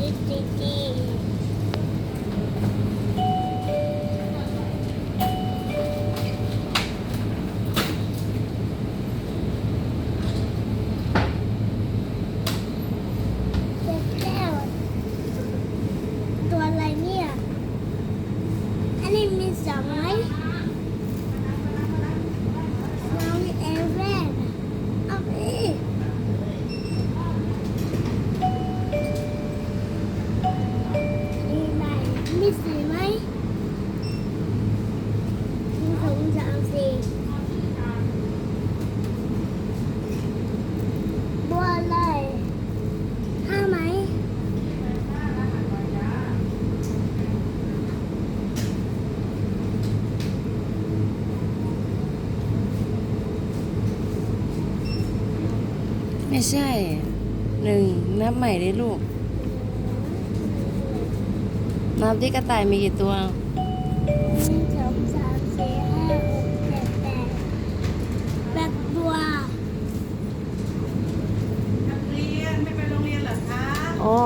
ลิปติกี้ตัวอะไรเนี่ย อันนี้มีสองไหม มีสีไหมหนึ่งสองสามสี่บัวเลยห้าไหมไม่ใช่หนึ่งนับใหม่ได้ลูก นับที่กระต่ายมีกี่ตัวหนึ่งสองสามสี่ห้าหกเจ็ดแปดแปดตัวนักเรียนไม่ไปโรงเรียนเหรอคะ อ๋อ